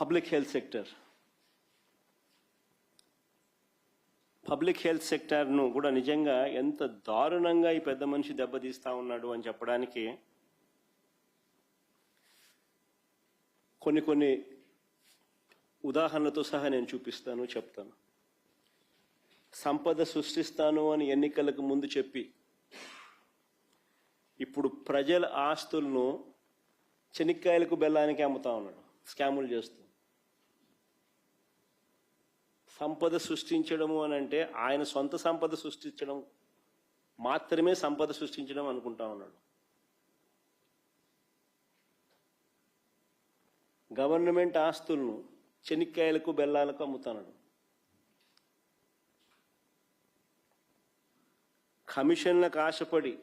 Public health sector public health సెక్టార్ను కూడా నిజంగా ఎంత దారుణంగా ఈ పెద్ద మనిషి దెబ్బతీస్తా ఉన్నాడు అని చెప్పడానికి కొన్ని కొన్ని ఉదాహరణలతో సహా నేను చూపిస్తాను చెప్తాను. సంపద సృష్టిస్తాను అని ఎన్నికలకు ముందు చెప్పి ఇప్పుడు ప్రజల ఆస్తులను చెనిక్కాయలకు బెల్లానికి అమ్ముతా ఉన్నాడు స్కాములు చేస్తూ. సంపద సృష్టించడము అని అంటే ఆయన సొంత సంపద సృష్టించడం మాత్రమే సంపద సృష్టించడం అనుకుంటా ఉన్నాడు. గవర్నమెంట్ ఆస్తులను చెనిక్కాయలకు బెల్లాలకు అమ్ముతున్నాడు కమిషన్లకు ఆశపడి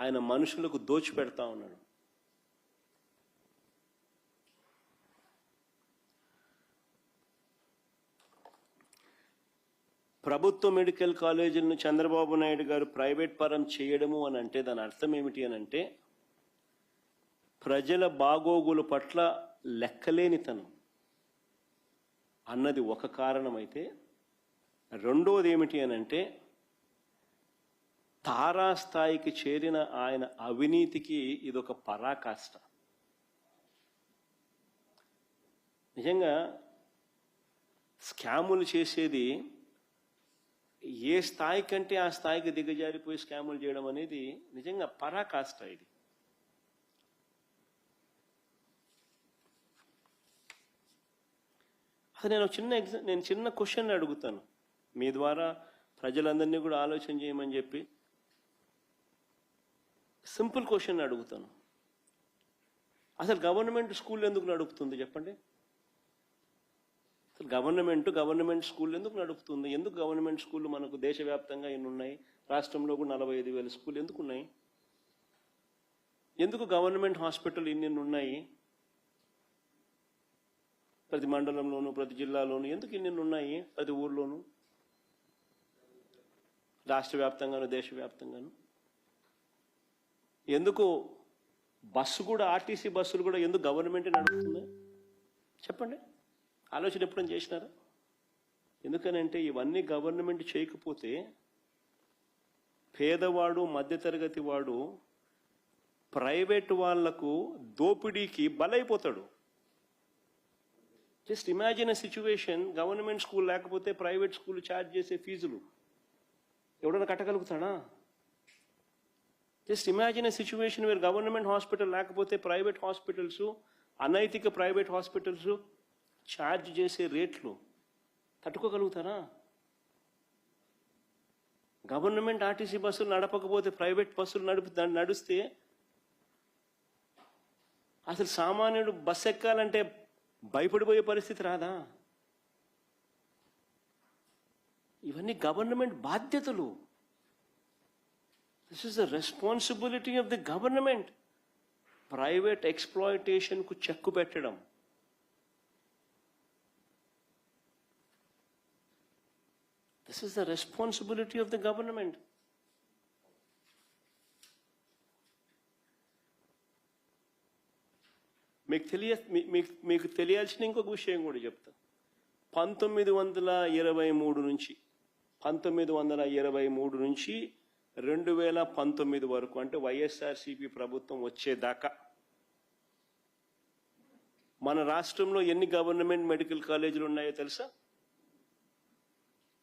ఆయన మనుషులకు దోచిపెడతా ఉన్నాడు. ప్రభుత్వ మెడికల్ కాలేజీలను చంద్రబాబు నాయుడు గారు ప్రైవేట్ పరం చేయడము అని అంటే దాని అర్థం ఏమిటి అని అంటే ప్రజల బాగోగుల పట్ల లెక్కలేనితనం అన్నది ఒక కారణమైతే రెండోది ఏమిటి అని అంటే తారాస్థాయికి చేరిన ఆయన అవినీతికి ఇదొక పరాకాష్ట. నిజంగా స్కాములు చేసేది ఏ స్థాయి కంటే ఆ స్థాయికి దిగజారిపోయి స్కాములు చేయడం అనేది నిజంగా పరాకాష్ట ఇది. అసలు నేను ఒక చిన్న ఎగ్జా నేను చిన్న క్వశ్చన్ అడుగుతాను. మీ ద్వారా ప్రజలందరినీ కూడా ఆలోచన చేయమని చెప్పి సింపుల్ క్వశ్చన్ అడుగుతాను. అసలు గవర్నమెంట్ స్కూల్ ఎందుకు నడుపుతుంది చెప్పండి? అసలు గవర్నమెంట్ గవర్నమెంట్ స్కూల్ ఎందుకు నడుపుతుంది? ఎందుకు గవర్నమెంట్ స్కూళ్ళు మనకు దేశవ్యాప్తంగా ఎన్ని ఉన్నాయి? రాష్ట్రంలో కూడా నలభై ఐదు వేల స్కూల్ ఎందుకు ఉన్నాయి? ఎందుకు గవర్నమెంట్ హాస్పిటల్ ఇన్ని ఉన్నాయి? ప్రతి మండలంలోను ప్రతి జిల్లాలోను ఎందుకు ఇన్ని ఉన్నాయి? ప్రతి ఊర్లోను? రాష్ట్ర వ్యాప్తంగాను దేశవ్యాప్తంగాను? ఎందుకు బస్సు కూడా ఆర్టీసీ బస్సులు కూడా ఎందుకు గవర్నమెంట్ నడుపుతుంది చెప్పండి. ఆలోచన ఎప్పుడైనా చేసినారా? ఎందుకనంటే ఇవన్నీ గవర్నమెంట్ చేయకపోతే పేదవాడు మధ్యతరగతి వాడు ప్రైవేట్ వాళ్ళకు దోపిడీకి బలైపోతాడు. Just imagine a situation government school లేకపోతే ప్రైవేట్ స్కూల్ ఛార్జ్ చేసే ఫీజులు. ఎవడన్నా కట్టగలుగుతాడా? Just imagine a situation where government hospital లేకపోతే ప్రైవేట్ హాస్పిటల్స్ అనైతిక ప్రైవేట్ హాస్పిటల్స్ ఛార్జ్ చేసే రేట్లు తట్టుకోగలుగుతారా? గవర్నమెంట్ ఆర్టీసీ బస్సులు నడపకపోతే ప్రైవేట్ బస్సులు నడుపు నడిస్తే అసలు సామాన్యుడు బస్సు ఎక్కాలంటే భయపడిపోయే పరిస్థితి రాదా? ఇవన్నీ గవర్నమెంట్ బాధ్యతలు. This is the responsibility of the government private ఎక్స్ప్లాయిటేషన్కు check పెట్టడం. This is the responsibility of the government మీకు తెలియ మీ- మీకు మీకు తెలియాల్సిన ఇంకొక విషయం కూడా చెప్తా. పంతొమ్మిది వందల ఇరవై మూడు నుంచి పంతొమ్మిది వందల ఇరవై మూడు నుంచి రెండు వేల పంతొమ్మిది వరకు అంటే వైఎస్ఆర్సీపీ ప్రభుత్వం వచ్చేదాకా మన రాష్ట్రంలో ఎన్ని గవర్నమెంట్ మెడికల్ కాలేజీలు ఉన్నాయో తెలుసా?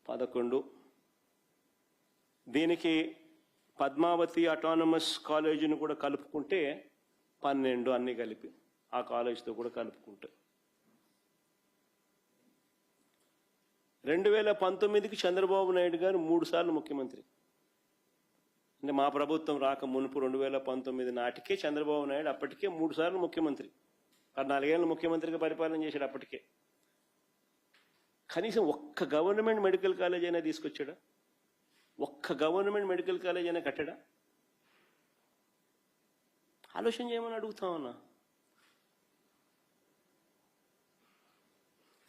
పదకొండు. దీనికి పద్మావతి అటానమస్ కాలేజీని కూడా కలుపుకుంటే పన్నెండు అన్ని కలిపి ఆ కాలేజీతో కూడా కలుపుకుంటే. రెండు వేల పంతొమ్మిదికి చంద్రబాబు నాయుడు గారు మూడు సార్లు ముఖ్యమంత్రి. అంటే మా ప్రభుత్వం రాక మునుపు రెండు వేల పంతొమ్మిది నాటికే చంద్రబాబు నాయుడు అప్పటికే మూడు సార్లు ముఖ్యమంత్రి. పద్నాలుగేళ్ళు ముఖ్యమంత్రిగా పరిపాలన చేశాడు అప్పటికే. కనీసం ఒక్క గవర్నమెంట్ మెడికల్ కాలేజ్ అయినా తీసుకొచ్చాడా? ఒక్క గవర్నమెంట్ మెడికల్ కాలేజ్ అయినా కట్టడా? ఆలోచన చేయమని అడుగుతా ఉన్నా.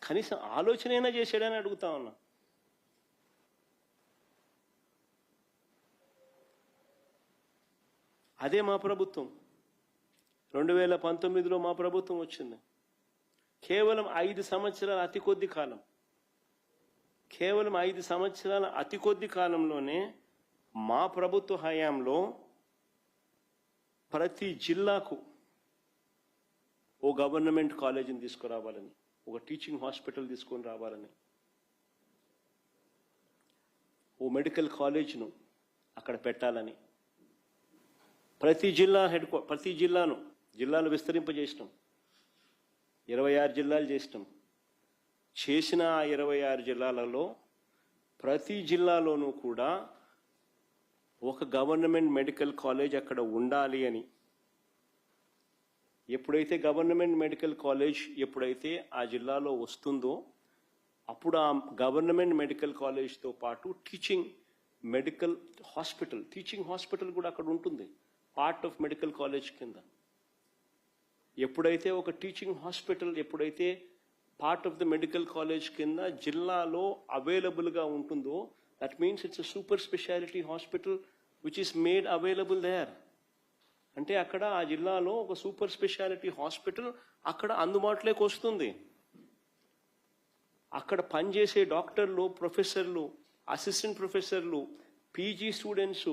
కనీసం ఆలోచన అయినా చేశాడని అడుగుతా ఉన్నా. అదే మా ప్రభుత్వం. రెండు వేల పంతొమ్మిదిలో మా ప్రభుత్వం వచ్చింది. కేవలం ఐదు సంవత్సరాల అతి కొద్ది కాలం. కేవలం ఐదు సంవత్సరాల అతి కొద్ది కాలంలోనే మా ప్రభుత్వ హయాంలో ప్రతి జిల్లాకు ఓ గవర్నమెంట్ కాలేజీని తీసుకురావాలని ఒక టీచింగ్ హాస్పిటల్ తీసుకొని రావాలని ఓ మెడికల్ కాలేజ్ను అక్కడ పెట్టాలని ప్రతి జిల్లా హెడ్ ప్రతి జిల్లాను జిల్లాలు విస్తరింపజేసినాం. ఇరవై ఆరు జిల్లాలు చేసినాం. చేసిన ఆ ఇరవై ఆరు జిల్లాలలో ప్రతి జిల్లాలోనూ కూడా ఒక గవర్నమెంట్ మెడికల్ కాలేజ్ అక్కడ ఉండాలి అని. ఎప్పుడైతే గవర్నమెంట్ మెడికల్ కాలేజ్ ఎప్పుడైతే ఆ జిల్లాలో వస్తుందో అప్పుడు ఆ గవర్నమెంట్ మెడికల్ కాలేజ్తో పాటు teaching medical hospital teaching hospital కూడా అక్కడ ఉంటుంది పార్ట్ ఆఫ్ మెడికల్ కాలేజ్ కింద. ఎప్పుడైతే ఒక టీచింగ్ హాస్పిటల్ ఎప్పుడైతే part of the medical college కింద జిల్లాలో అవైలబుల్గా ఉంటుందో that means it's super speciality hospital which is made available there అంటే అక్కడ ఆ జిల్లాలో ఒక సూపర్ స్పెషాలిటీ హాస్పిటల్ అక్కడ అందుబాటులోకి వస్తుంది. అక్కడ పనిచేసే డాక్టర్లు ప్రొఫెసర్లు అసిస్టెంట్ ప్రొఫెసర్లు పీజీ స్టూడెంట్స్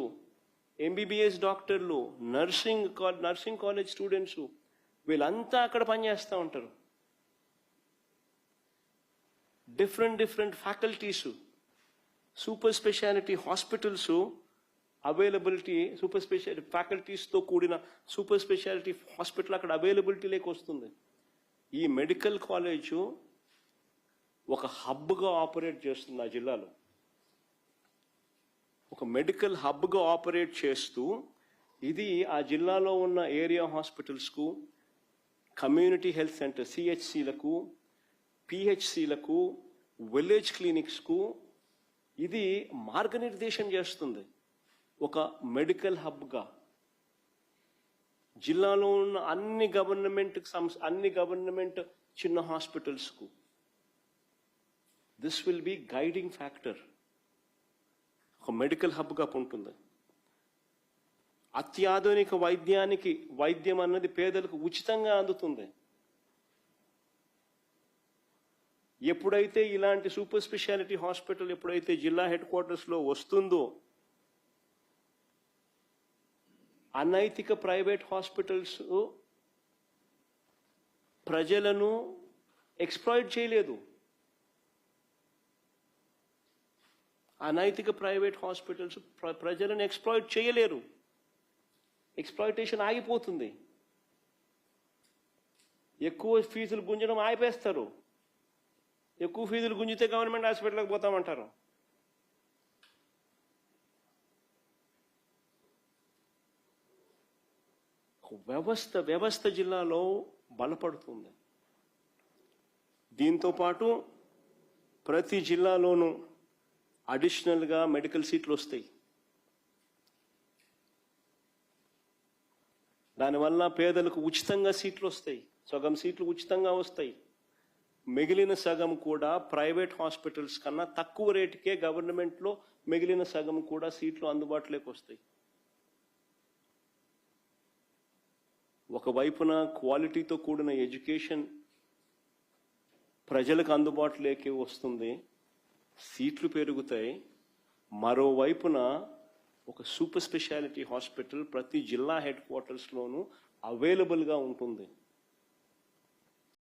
ఎంబీబీఎస్ డాక్టర్లు నర్సింగ్ నర్సింగ్ కాలేజ్ స్టూడెంట్స్ వీళ్ళంతా అక్కడ పనిచేస్తూ ఉంటారు. Different different faculties super speciality hospitals availability super speciality ఫ్యాకల్టీస్తో కూడిన సూపర్ స్పెషాలిటీ హాస్పిటల్ అక్కడ అవైలబిలిటీలోకి వస్తుంది. ఈ మెడికల్ కాలేజు ఒక హబ్గా ఆపరేట్ చేస్తుంది ఆ జిల్లాలో. ఒక మెడికల్ హబ్గా ఆపరేట్ చేస్తూ ఇది ఆ జిల్లాలో ఉన్న ఏరియా హాస్పిటల్స్కు కమ్యూనిటీ హెల్త్ సెంటర్ సిహెచ్సిలకు పిహెచ్సిలకు విలేజ్ క్లినిక్స్కు ఇది మార్గనిర్దేశం చేస్తుంది. ఒక మెడికల్ హబ్గా. జిల్లాలో ఉన్న అన్ని గవర్నమెంట్ సంస్ అన్ని గవర్నమెంట్ చిన్న హాస్పిటల్స్కు. This will be guiding factor ఒక మెడికల్ హబ్గా ఉంటుంది? అత్యాధునిక వైద్యానికి వైద్యం అన్నది పేదలకు ఉచితంగా అందుతుంది. ఎప్పుడైతే ఇలాంటి సూపర్ స్పెషాలిటీ హాస్పిటల్ ఎప్పుడైతే జిల్లా హెడ్ క్వార్టర్స్లో వస్తుందో అనైతిక ప్రైవేట్ హాస్పిటల్స్ ప్రజలను ఎక్స్ప్లాయిట్ చేయలేదు. అనైతిక ప్రైవేట్ హాస్పిటల్స్ ప్రజలను ఎక్స్ప్లాయిట్ చేయలేరు. ఎక్స్ప్లాయిటేషన్ ఆగిపోతుంది. ఎక్కువ ఫీజులు గుంజడం ఆపేస్తారు. ఎక్కువ ఫీజులు గుంజితే గవర్నమెంట్ హాస్పిటల్కి పోతామంటారు. వ్యవస్థ వ్యవస్థ జిల్లాలో బలపడుతుంది. దీంతో పాటు ప్రతి జిల్లాలోనూ అడిషనల్గా మెడికల్ సీట్లు వస్తాయి. దానివల్ల పేదలకు ఉచితంగా సీట్లు వస్తాయి. సగం సీట్లు ఉచితంగా వస్తాయి. మిగిలిన సగం కూడా ప్రైవేట్ హాస్పిటల్స్ కన్నా తక్కువ రేటుకే గవర్నమెంట్లో మిగిలిన సగం కూడా సీట్లు అందుబాటులోకి వస్తాయి. ఒకవైపున క్వాలిటీతో కూడిన ఎడ్యుకేషన్ ప్రజలకు అందుబాటులోకి వస్తుంది సీట్లు పెరుగుతాయి. మరోవైపున ఒక సూపర్ స్పెషాలిటీ హాస్పిటల్ ప్రతి జిల్లా హెడ్ క్వార్టర్స్లోనూ అవైలబుల్గా ఉంటుంది.